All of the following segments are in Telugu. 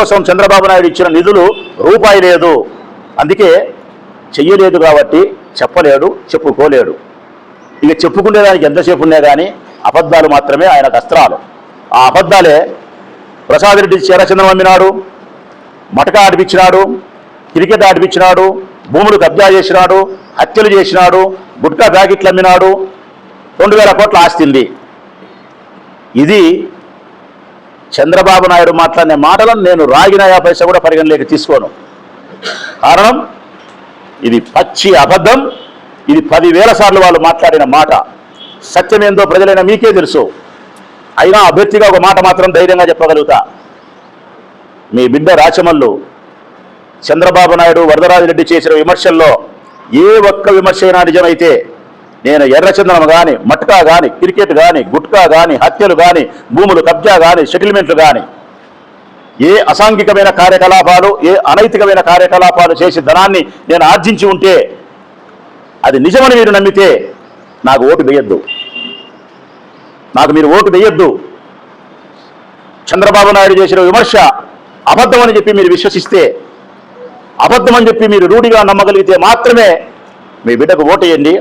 కోసం చంద్రబాబు నాయుడు ఇచ్చిన నిధులు రూపాయి లేదు. అందుకే చెయ్యలేదు కాబట్టి చెప్పలేడు చెప్పుకోలేడు. ఇక చెప్పుకునేదానికి ఎంతసేపు ఉన్నా కానీ అబద్ధాలు మాత్రమే ఆయన అస్త్రాలు. ఆ అబద్ధాలే ప్రసాద్ రెడ్డి చీరచంద్రం అమ్మినాడు మటక ఆడిపించినాడు క్రికెట్ ఆడిపించినాడు భూములు కబ్జా చేసినాడు హత్యలు చేసినాడు గుట్కా ప్యాకెట్లు అమ్మినాడు రెండు వేల కోట్ల ఆస్తింది ఇది చంద్రబాబు నాయుడు మాట్లాడిన మాటలను నేను రాగిన పైసా కూడా పరిగణలోకి తీసుకోను. కారణం ఇది పచ్చి అబద్ధం ఇది పదివేల సార్లు వాళ్ళు మాట్లాడిన మాట. సత్యమేందో ప్రజలైన మీకే తెలుసు. అయినా అభ్యర్థిగా ఒక మాట మాత్రం ధైర్యంగా చెప్పగలుగుతా. మీ బిడ్డ రాచమల్లు చంద్రబాబు నాయుడు వరదరాజిరెడ్డి చేసిన విమర్శల్లో ఏ ఒక్క విమర్శ అయినా నిజమైతే నేను ఎర్రచందనం కానీ మట్కా కానీ క్రికెట్ కానీ గుట్కా కానీ హత్యలు కానీ భూములు కబ్జా కానీ సెటిల్మెంట్లు కానీ ఏ అసాంఘికమైన కార్యకలాపాలు ఏ అనైతికమైన కార్యకలాపాలు చేసి ధనాన్ని నేను ఆర్జించి ఉంటే అది నిజమని మీరు నమ్మితే నాకు ఓటు వేయొద్దు. నాకు మీరు ఓటు వేయొద్దు. చంద్రబాబు నాయుడు చేసిన విమర్శ అబద్ధం అని చెప్పి మీరు విశ్వసిస్తే అబద్ధం అని చెప్పి మీరు రూఢిగా నమ్మగలిగితే మాత్రమే మీ బిడ్డకు ఓటేయండి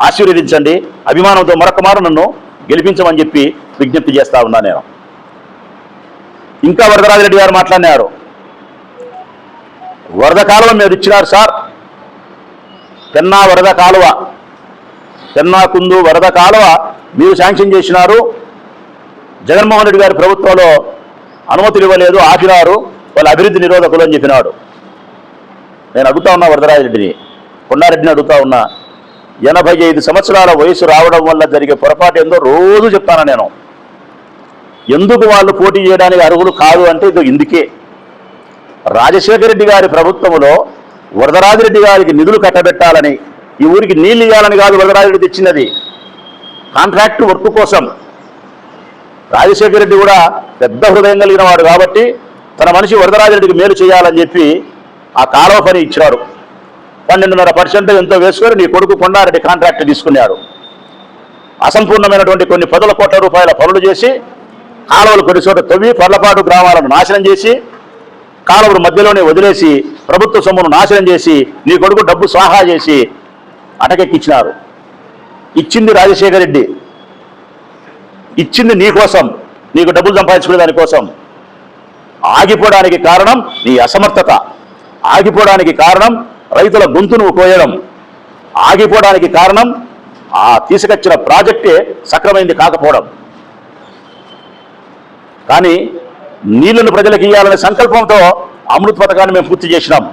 ఆశీర్వదించండి. అభిమానంతో మరొక మారు నన్ను గెలిపించమని చెప్పి విజ్ఞప్తి చేస్తా ఉన్నా నేను. ఇంకా వరదరాజరెడ్డి గారు మాట్లాడినారు. వరద కాలువ మీరు ఇచ్చినారు సార్. పెన్నా వరద కాలువ. పెన్నా కుందు వరద కాలువ మీరు శాంక్షన్ చేసినారు. జగన్మోహన్ రెడ్డి గారి ప్రభుత్వంలో అనుమతులు ఇవ్వలేదు ఆపినారు. వాళ్ళ అభివృద్ధి నిరోధకులు అని చెప్పినాడు. నేను అడుగుతా ఉన్నా వరదరాజరెడ్డిని కొండారెడ్డిని అడుగుతా ఉన్నా. ఎనభై ఐదు సంవత్సరాల వయసు రావడం వల్ల జరిగే పొరపాటు ఏందో రోజు చెప్తాను నేను. ఎందుకు వాళ్ళు పోటీ చేయడానికి అర్హులు కాదు అంటే ఇది ఇందుకే. రాజశేఖర రెడ్డి గారి ప్రభుత్వంలో వరదరాజిరెడ్డి గారికి నిధులు కట్టబెట్టాలని ఈ ఊరికి నీళ్ళు ఇవ్వాలని కాదు వరదరాజిరెడ్డి తెచ్చినది కాంట్రాక్ట్ వర్క్ కోసం. రాజశేఖర రెడ్డి కూడా పెద్ద హృదయం కలిగిన వాడు కాబట్టి తన మనిషి వరదరాజిరెడ్డికి మేలు చేయాలని చెప్పి ఆ కాలువ పని ఇచ్చారు. పన్నెండున్నర పర్సెంట్ ఎంతో వేసుకొని నీ కొడుకు కొండారెడ్డి కాంట్రాక్ట్ తీసుకున్నాడు. అసంపూర్ణమైనటువంటి కొన్ని పదుల కోట్ల రూపాయల పనులు చేసి కాలువలు కొన్ని చోట తవ్వి పర్లపాటు గ్రామాలను నాశనం చేసి కాలువలు మధ్యలోనే వదిలేసి ప్రభుత్వ సొమ్మును నాశనం చేసి నీ కొడుకు డబ్బు స్వాహా చేసి అటకెక్కిచ్చినారు. ఇచ్చింది రాజశేఖర రెడ్డి. ఇచ్చింది నీకోసం నీకు డబ్బులు సంపాదించుకునే దానికోసం ఆగిపోవడానికి కారణం నీ అసమర్థత. ఆగిపోవడానికి కారణం రైతుల గొంతును కోయడం ఆగిపోవడానికి కారణం ఆ తీసుకొచ్చిన ప్రాజెక్టే సక్రమైంది కాకపోవడం. కానీ నీళ్ళను ప్రజలకు ఇవ్వాలనే సంకల్పంతో అమృత్ పథకాన్ని మేము పూర్తి చేసినాం.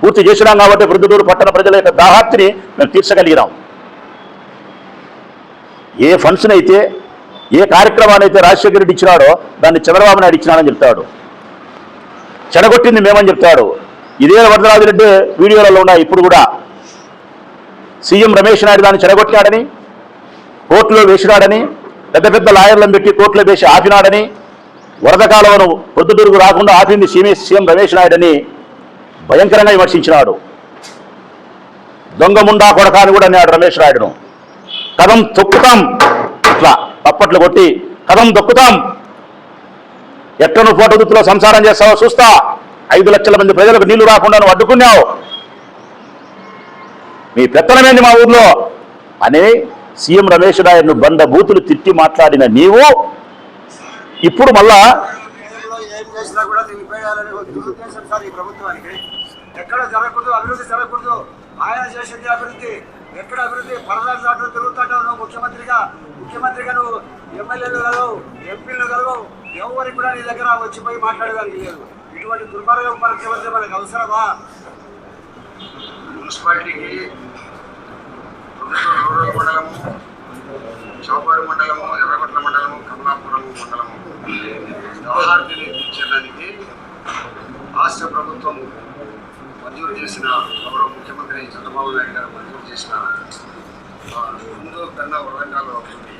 పూర్తి చేసినాం కాబట్టి వృద్ధుడూరు పట్టణ ప్రజల యొక్క దాహార్తిని మేము తీర్చగలిగినాం. ఏ ఫంక్షన్ అయితే ఏ కార్యక్రమాన్ని అయితే రాజశేఖర రెడ్డి ఇచ్చినాడో దాన్ని చంద్రబాబు నాయుడు ఇచ్చినాడని చెప్తాడు. చెడగొట్టింది మేమని చెప్తాడు. ఇదే వరదరాజు రెడ్డి వీడియోలలో ఉన్నాయి. ఇప్పుడు కూడా సీఎం రమేష్ నాయుడు దాన్ని చెడగొట్టినాడని కోర్టులో వేసినాడని పెద్ద పెద్ద లాయర్లను పెట్టి కోర్టులో వేసి ఆపినాడని వరద కాలువను పొద్దుటూరుకు రాకుండా ఆపింది సీఎం సీఎం రమేష్ నాయుడని భయంకరంగా విమర్శించినాడు. దొంగముండా కొడక అని కూడా అన్నాడు రమేష్ నాయుడును. కథం తొక్కుతాం. ఇట్లా తప్పట్లు కొట్టి కథం తొక్కుతాం. ఎట్లా ఫోటో దుత్తులో సంసారం చేస్తావో చూస్తా. ఐదు లక్షల మంది ప్రజలకు నీళ్ళు రాకుండా నువ్వు అడ్డుకున్నావు. మీ పెత్తనమేంది మా ఊర్లో? అని సీఎం రమేష్ నాయుడును బండ బూతులు తిట్టి మాట్లాడిన నీవు ఇప్పుడు మళ్ళా కూడా నిలిపేయాలని ప్రభుత్వానికి ఎక్కడ జరగకూడదు? అభివృద్ధి జరగకూడదు ఆయన చేసింది అభివృద్ధి ఎక్కడ అభివృద్ధి? పరదాలు దాటులు తిరుగుతాటావు నువ్వు ముఖ్యమంత్రిగా ముఖ్యమంత్రిగా నువ్వు ఎమ్మెల్యేలు కలవు ఎంపీలు కలవు ఎవరికి కూడా నీ దగ్గర వచ్చిపోయి మాట్లాడడానికి లేదు. ఇటువంటి దుర్మార్గం ముఖ్యమంత్రి మనకు అవసరమా? మున్సిపాలిటీకి రూరల్ మండలము చౌపాడు మండలము ఎర్రగొట్ల మండలము కమలాపురం మండలము వ్యవహారాన్ని తీర్చడానికి రాష్ట్ర ప్రభుత్వం మంజూరు చేసిన గౌరవ ముఖ్యమంత్రి చంద్రబాబు నాయుడు గారు మంజూరు చేసిన హిందూ కన్నా వరంగాలో ఒకటి.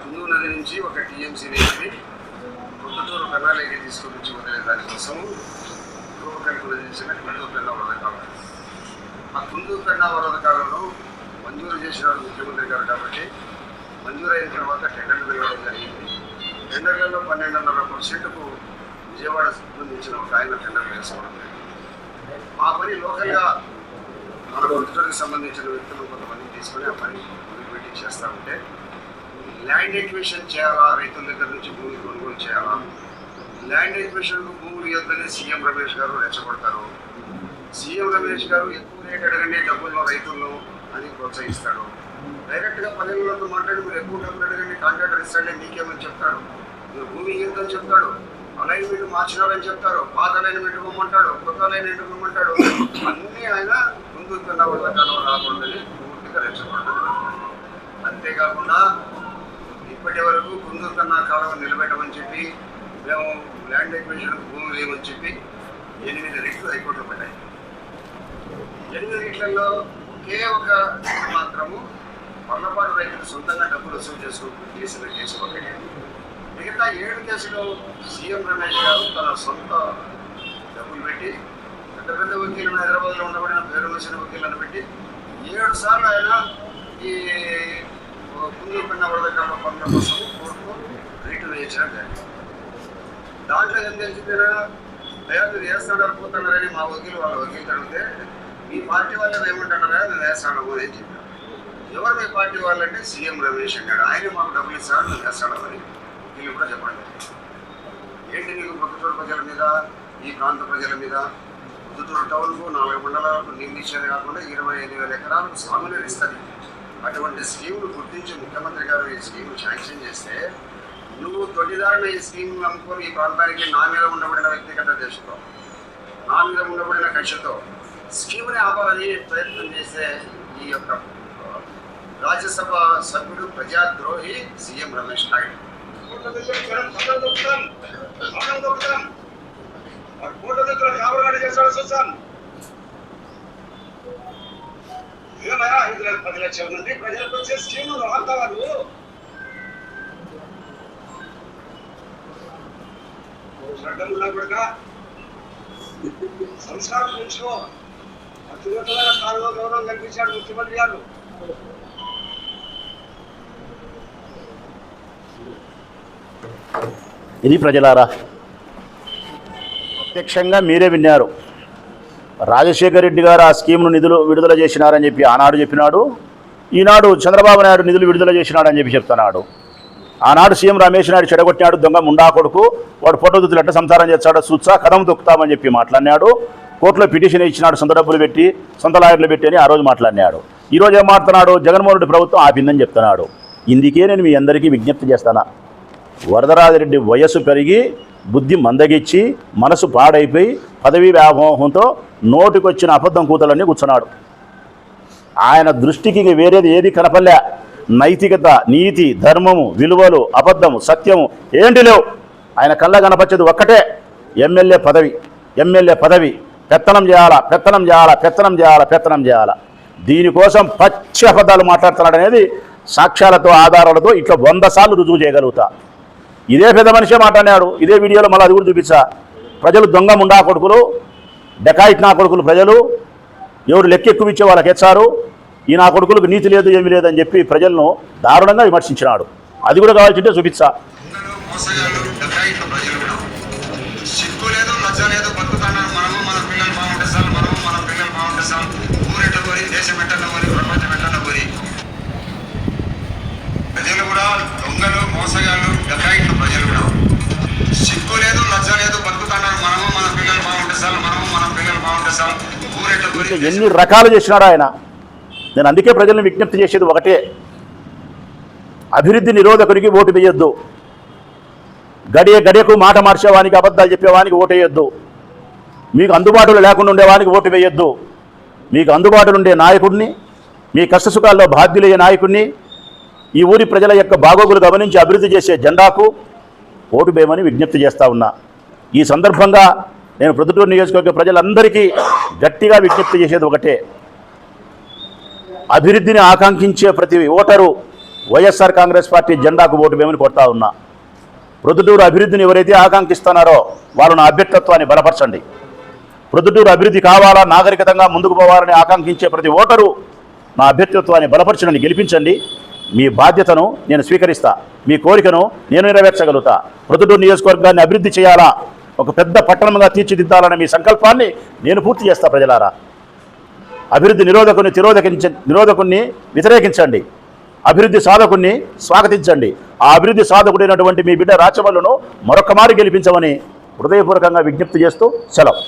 హిందూ నది నుంచి ఒక టీఎంసీ నీటిని ప్రొద్దుటూరు కన్నాలేకి తీసుకొని వదిలే దానికోసం? రూపకల్పన చేసిన కుందూ వరద వరదకాలం ఆ కుందూ కన్నా మంజూరు చేసిన ముఖ్యమంత్రి గారు కాబట్టి మంజూరు అయిన తర్వాత టెండర్లు పెరగడం జరిగింది. టెండర్లలో పన్నెండున్నర పర్సెంట్కు విజయవాడ సంబంధించిన ఒక ఆయన టెండర్ వేసుకోవడం ఆ పని లోకల్గా మన ప్రొద్దుటూరుకి సంబంధించిన వ్యక్తులు కొంతమంది తీసుకొని ఆ పని మొదలుపెట్టి చేస్తూ ఉంటే ల్యాండ్ ఎక్విషన్ చేయాలా? రైతుల దగ్గర నుంచి భూమి కొనుగోలు చేయాలా? ల్యాండ్ ఎక్విషన్ భూములు ఇవ్వద్దని సీఎం రమేష్ గారు రెచ్చగొడతారు. సీఎం రమేష్ గారు ఎక్కువ రేట్ అడగండి డబ్బుల్లో రైతులను అని ప్రోత్సహిస్తాడు. డైరెక్ట్గా పల్లెలతో మాట్లాడి మీరు ఎక్కువ డబ్బులు అడగండి కాంట్రాక్టర్ ఇస్తాడే మీకేమని చెప్తాడు? మీరు భూమి ఇవ్వద్దని చెప్తాడు. అలైన్మెంట్ మార్చినారని చెప్తారు. పాత అలైన్మెంట్ ఇవ్వమంటాడు కొత్త అలైన్మెంట్ ఇవ్వమంటాడు. అన్నీ ఆయన ముందు వాళ్ళ కాలం రాకూడదని పూర్తిగా రెచ్చగొడతాడు అంతేకాకుండా ఇప్పటి వరకు కుందూరు కన్నా కాలం నిలబెట్టమని చెప్పి మేము ల్యాండ్ ఎక్విజిషన్ భూమి లేవని చెప్పి ఎనిమిది రిట్లు హైకోర్టులో పడ్డాయి ఎనిమిది రిట్లలో ఒకే ఒక మాత్రము పొరపాటు రైతులు సొంతంగా డబ్బులు వసూలు చేసుకుంటూ చేసిన కేసు ఒకటి మిగతా ఏడు కేసులు సీఎం రమేష్ గారు తన సొంత డబ్బులు పెట్టి పెద్ద పెద్ద వకీలు హైదరాబాద్లో ఉండబడిన పేరు వచ్చిన వకీలను పెట్టి ఏడు సార్లు ఆయన ఈ కుందూరు పిన్న వరదకాల పనుల కోసం కోర్టుకు రీటు వేయించడం జరిగింది. దాంట్లో ఏం తెలిసిందిరా అయ్యా మీరు వేస్తాడారు మా వకీలు వాళ్ళ వకీలు అడిగితే మీ పార్టీ వాళ్ళు ఏమంటున్నారా? మేము వేస్తాడము అని చెప్పారు. ఎవరు మీ పార్టీ వాళ్ళంటే సీఎం రమేష్ అన్నాడు. ఆయన మాకు డబ్బులు ఇస్తాడు మేము వేస్తాడమని వకీలు కూడా చెప్పండి. ఏంటి నీకు ప్రొద్దుటూరు ప్రజల మీద ఈ ప్రాంత ప్రజల మీద? ప్రొద్దుటూరు టౌన్కు నాలుగు మండలాలకు నీళ్ళు ఇచ్చేది కాకుండా ఇరవై ఐదు వేల ఎకరాలకు సాగునీరు ఇస్తుంది అటువంటి స్కీములు గుర్తించి ముఖ్యమంత్రి గారు ఈ స్కీమ్ శాంక్షన్ చేస్తే నువ్వు తొలిదారిన ఈ స్కీమ్ నమ్ముకొని ఈ ప్రాంతానికి నా మీద ఉండబడిన వ్యక్తిగత దేశంతో నా మీద ఉండబడిన కక్షతో స్కీమ్ని ఆపాలని ప్రయత్నం చేసే ఈ యొక్క ఆ, రాజ్యసభ సభ్యుడు ప్రజాద్రోహి సీఎం రమేష్ నాయుడు. కోట్ల దగ్గర జనం సొంతం దొక్కుతాం సొంతం దొక్కుతాం ఆ కోట్ల దగ్గర వ్యాపారం చేస్తాడు చూస్తాం ఏమయ్యా ఐదు వేల పది లక్షల మంది ప్రజలకు వచ్చే స్కీములు అంతా కూడా సంస్కారం అత్యున్నతమైన స్థానంలో గౌరవం కల్పించాడు ముఖ్యమంత్రి గారు. ఇది ప్రజలారా ప్రత్యక్షంగా మీరే విన్నారు. రాజశేఖర రెడ్డి గారు ఆ స్కీమ్ను నిధులు విడుదల చేసినారని చెప్పి ఆనాడు చెప్పినాడు. ఈనాడు చంద్రబాబు నాయుడు నిధులు విడుదల చేసినాడని చెప్పి చెప్తున్నాడు. ఆనాడు సీఎం రమేష్ నాయుడు చెడగొట్టినాడు దొంగ ముండా కొడుకు. వాడు ఫోటోదుతులు ఎట్ట సంసారం చేస్తాడో సుత్సా కథం దొక్కుతామని చెప్పి మాట్లాడినాడు. కోర్టులో పిటిషన్ ఇచ్చినాడు సొంత డబ్బులు పెట్టి సొంత లాయర్లు పెట్టి అని ఆ రోజు మాట్లాడినాడు. ఈరోజు ఏం మాట్లాడుతున్నాడు? జగన్మోహన్ రెడ్డి ప్రభుత్వం ఆపిందని చెప్తున్నాడు. ఇందుకే నేను మీ అందరికీ విజ్ఞప్తి చేస్తాను? వరదరాజరెడ్డి వయస్సు పెరిగి బుద్ధి మందగిచ్చి మనసు పాడైపోయి పదవీ వ్యామోహంతో నోటికొచ్చిన అబద్ధం కూతలన్నీ కూర్చున్నాడు. ఆయన దృష్టికి ఇంక వేరేది ఏది కనపల్లే నైతికత నీతి ధర్మము విలువలు అబద్ధము సత్యము ఏంటి లేవు? ఆయన కళ్ళ కనపరిచేది ఒక్కటే ఎమ్మెల్యే పదవి. ఎమ్మెల్యే పదవి. పెత్తనం చేయాలా? పెత్తనం చేయాలా? పెత్తనం చేయాలా? పెత్తనం చేయాలా? దీనికోసం పచ్చి అబద్ధాలు మాట్లాడుతున్నాడు అనేది సాక్ష్యాలతో ఆధారాలతో ఇట్లా వంద సార్లు రుజువు చేయగలుగుతా. ఇదే పెద్ద మనిషే మాట్లాడాడు ఇదే వీడియోలో మళ్ళీ అది కూడా చూపించా ప్రజలు దొంగ ముండా కొడుకులు డెకాయిట్ నా కొడుకులు ప్రజలు ఎవరు లెక్క ఇచ్చే వాళ్ళకి ఎచ్చారు ఈ నా కొడుకులకు నీతి లేదు ఏమీ లేదని చెప్పి ప్రజలను దారుణంగా విమర్శించినాడు. అది కూడా కావాల్సింటే చూపించా ప్రజలు కూడా. దొంగలు మోసగాళ్ళు డకాయిట్లు ప్రజలు కూడా. సిగ్గు లేదు లజ్జ లేదు బతుకుతాన్నారు మనము మన పిల్లలు బాగుంటే సార్ మనము మన పిల్లలు బాగుంటే సార్ ఎన్ని రకాలు చేసినాడు ఆయన? నేను అందుకే ప్రజలను విజ్ఞప్తి చేసేది ఒకటే. అభివృద్ధి నిరోధకుడికి ఓటు వేయొద్దు. గడియ గడియకు మాట మార్చేవానికి అబద్ధాలు చెప్పేవానికి ఓటు వేయొద్దు. మీకు అందుబాటులో లేకుండా ఉండేవానికి ఓటు వేయొద్దు. మీకు అందుబాటులో ఉండే నాయకుడిని మీ కష్టసుఖాల్లో బాధ్యులయ్యే నాయకుడిని ఈ ఊరి ప్రజల యొక్క బాగోగులు గమనించి అభివృద్ధి చేసే జెండాకు ఓటు వేయమని విజ్ఞప్తి చేస్తా ఉన్నా. ఈ సందర్భంగా నేను ప్రొద్దుటూరు నియోజకవర్గ ప్రజలందరికీ గట్టిగా విజ్ఞప్తి చేసేది ఒకటే. అభివృద్ధిని ఆకాంక్షించే ప్రతి ఓటరు వైఎస్ఆర్ కాంగ్రెస్ పార్టీ జెండాకు ఓటు వేయమని కొడతా ఉన్నా. ప్రొద్దుటూరు అభివృద్ధిని ఎవరైతే ఆకాంక్షిస్తున్నారో వాళ్ళు నా అభ్యర్థత్వాన్ని బలపరచండి. ప్రొద్దుటూరు అభివృద్ధి కావాలా నాగరికతంగా ముందుకు పోవాలని ఆకాంక్షించే ప్రతి ఓటరు నా అభ్యర్థిత్వాన్ని బలపరచనని గెలిపించండి. మీ బాధ్యతను నేను స్వీకరిస్తా. మీ కోరికను నేను నెరవేర్చగలుగుతా. ప్రొద్దుటూరు నియోజకవర్గాన్ని అభివృద్ధి చేయాలా? ఒక పెద్ద పట్టణంగా తీర్చిదిద్దాలనే మీ సంకల్పాన్ని నేను పూర్తి చేస్తా ప్రజలారా. అభివృద్ధి నిరోధకుని తిరోధకించ నిరోధకుని వ్యతిరేకించండి. అభివృద్ధి సాధకుణ్ణి స్వాగతించండి. ఆ అభివృద్ధి సాధకుడైనటువంటి మీ బిడ్డ రాచవల్లును మరొక మారు గెలిపించమని హృదయపూర్వకంగా విజ్ఞప్తి చేస్తూ సెలవు.